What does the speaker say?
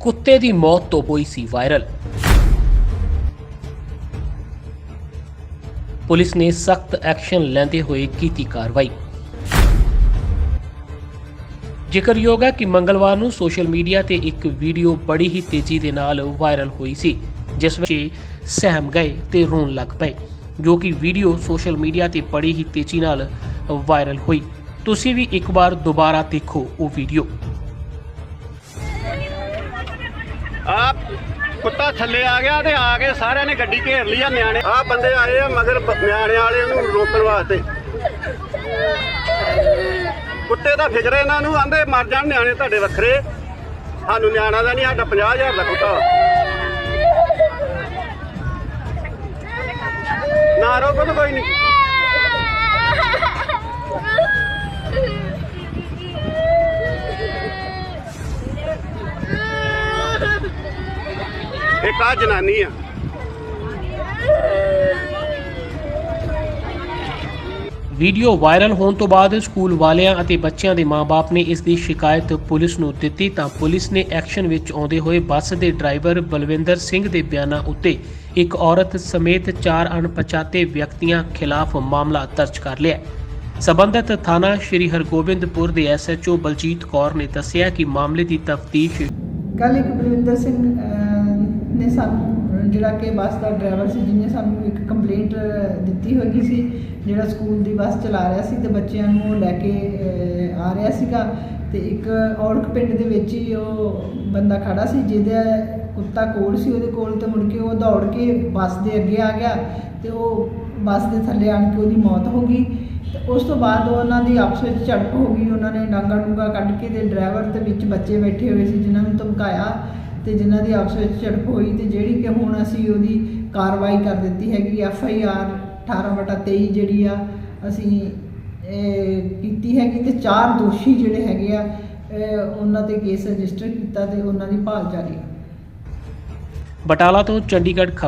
ਕੁੱਤੇ ਦੀ ਮੌਤ ਤੋਂ ਹੋਈ ਸੀ ਵਾਇਰਲ। ਪੁਲਿਸ ਨੇ ਸਖਤ ਐਕਸ਼ਨ ਲੈਂਦੇ ਹੋਏ ਕੀਤੀ ਕਾਰਵਾਈ। ਜ਼ਿਕਰਯੋਗ ਹੈ ਕਿ ਮੰਗਲਵਾਰ ਨੂੰ ਸੋਸ਼ਲ ਮੀਡੀਆ ਤੇ ਇੱਕ ਵੀਡੀਓ ਬੜੀ ਹੀ ਤੇਜ਼ੀ ਦੇ ਨਾਲ ਵਾਇਰਲ ਹੋਈ ਸੀ, ਜਿਸ ਵਿੱਚ ਸਹਿਮ ਗਏ ਤੇ ਰੋਣ ਲੱਗ ਪਏ, ਜੋ ਕਿ ਵੀਡੀਓ ਸੋਸ਼ਲ ਮੀਡੀਆ ਤੇ ਬੜੀ ਹੀ ਤੇਜ਼ੀ ਨਾਲ ਵਾਇਰਲ ਹੋਈ। ਤੁਸੀਂ ਵੀ ਇੱਕ ਵਾਰ ਦੁਬਾਰਾ ਦੇਖੋ ਉਹ ਵੀਡੀਓ। ਆ ਕੁੱਤਾ ਥੱਲੇ ਆ ਗਿਆ ਤੇ ਆ ਕੇ ਸਾਰਿਆਂ ਨੇ ਗੱਡੀ ਘੇਰ ਲਈ ਆ ਨਿਆਣੇ। ਆ ਬੰਦੇ ਆਏ ਆ ਮਗਰ ਨਿਆਣੇ ਵਾਲੇ ਨੂੰ ਰੋਕਣ ਵਾਸਤੇ। ਕੁੱਤੇ ਦਾ ਫਿਕਰ ਇਹਨਾਂ ਨੂੰ, ਆਂਦੇ ਮਰ ਜਾਣ ਨਿਆਣੇ ਤੁਹਾਡੇ ਵੱਖਰੇ। ਸਾਨੂੰ ਨਿਆਣਾ ਦਾ ਨਹੀਂ, ਸਾਡਾ 50000 ਦਾ ਕੁੱਤਾ। ਨਾ ਰੋਕੋ ਤਾਂ ਕੋਈ ਨਹੀਂ। ਆ ਜਨਾਨੀ ਆ ਵੀਡੀਓ ਵਾਇਰਲ ਹੋਣ ਤੋਂ ਬਾਅਦ ਸਕੂਲ ਵਾਲਿਆਂ ਅਤੇ ਬੱਚਿਆਂ ਦੇ ਮਾਪੇ ਨੇ ਇਸ ਦੀ ਸ਼ਿਕਾਇਤ ਪੁਲਿਸ ਨੂੰ ਦਿੱਤੀ ਤਾਂ ਪੁਲਿਸ ਨੇ ਐਕਸ਼ਨ ਵਿੱਚ ਆਉਂਦੇ ਹੋਏ ਬੱਸ ਦੇ ਡਰਾਈਵਰ ਬਲਵਿੰਦਰ ਸਿੰਘ ਦੇ ਬਿਆਨਾਂ ਉੱਤੇ ਇੱਕ ਔਰਤ ਸਮੇਤ ਚਾਰ ਅਣਪਛਾਤੇ ਵਿਅਕਤੀਆਂ ਖਿਲਾਫ ਮਾਮਲਾ ਦਰਜ ਕਰ ਲਿਆ। ਸਬੰਧਤ ਥਾਣਾ ਸ਼੍ਰੀ ਹਰਗੋਬਿੰਦਪੁਰ ਦੇ ਐਸਐਚਓ ਬਲਜੀਤ ਕੌਰ ਨੇ ਦੱਸਿਆ ਕਿ ਮਾਮਲੇ ਦੀ ਤਫਤੀਸ਼ ਕੱਲ ਇੱਕ ਬਲਵਿੰਦਰ ਸਿੰਘ ਨੇ ਸਾਨੂੰ, ਜਿਹੜਾ ਕਿ ਬੱਸ ਦਾ ਡਰਾਈਵਰ ਸੀ ਜਿਹਨੇ ਸਾਨੂੰ ਇੱਕ ਕੰਪਲੇਂਟ ਦਿੱਤੀ ਹੋਈ ਸੀ, ਜਿਹੜਾ ਸਕੂਲ ਦੀ ਬੱਸ ਚਲਾ ਰਿਹਾ ਸੀ, ਤੇ ਬੱਚਿਆਂ ਨੂੰ ਉਹ ਲੈ ਕੇ ਆ ਰਿਹਾ ਸੀਗਾ, ਤੇ ਇੱਕ ਔੜਕ ਪਿੰਡ ਦੇ ਵਿੱਚ ਹੀ ਉਹ ਬੰਦਾ ਖੜਾ ਸੀ, ਜਿਹਦਾ ਕੁੱਤਾ ਕੋਲ ਸੀ, ਉਹਦੇ ਕੋਲ ਤੇ ਮੁੜ ਕੇ ਉਹ ਦੌੜ ਕੇ ਬੱਸ ਦੇ ਅੱਗੇ ਆ ਗਿਆ, ਤੇ ਉਹ ਬੱਸ ਦੇ ਥੱਲੇ ਆਣ ਕੇ ਉਹਦੀ ਮੌਤ ਹੋ ਗਈ ਉਸ ਤੋਂ ਬਾਅਦ ਉਹਨਾਂ ਦੀ ਆਪਸ ਵਿੱਚ ਝੜਪ ਹੋ ਗਈ, ਉਹਨਾਂ ਨੇ ਡਾਂਗਾ ਡੂੰਗਾ ਕੱਢ ਕੇ ਤੇ ਡਰਾਈਵਰ ਤੇ ਵਿੱਚ ਬੱਚੇ ਬੈਠੇ ਹੋਏ ਸੀ, ਜਿਨ੍ਹਾਂ ਨੂੰ ਧਮਕਾਇਆ ਤੇ ਜਿਨ੍ਹਾਂ ਦੀ ਆਪਸ ਵਿੱਚ ਝੜਪ ਹੋਈ ਤੇ ਜਿਹੜੀ ਕਿ ਹੁਣ ਅਸੀਂ ਉਹਦੀ ਕਾਰਵਾਈ ਕਰ ਦਿੱਤੀ ਹੈਗੀ ਐਫ ਆਈ ਆਰ 18/23 ਜਿਹੜੀ ਆ, ਅਸੀਂ ਕੀਤੀ ਹੈਗੀ ਤੇ ਚਾਰ ਦੋਸ਼ੀ ਜਿਹੜੇ ਹੈਗੇ ਆ ਉਹਨਾਂ ਤੇ ਕੇਸ ਰਜਿਸਟਰ ਕੀਤਾ ਤੇ ਉਹਨਾਂ ਦੀ ਭਾਲ ਜਾਰੀ ਬਟਾਲਾ ਤੋਂ ਚੰਡੀਗੜ੍ਹ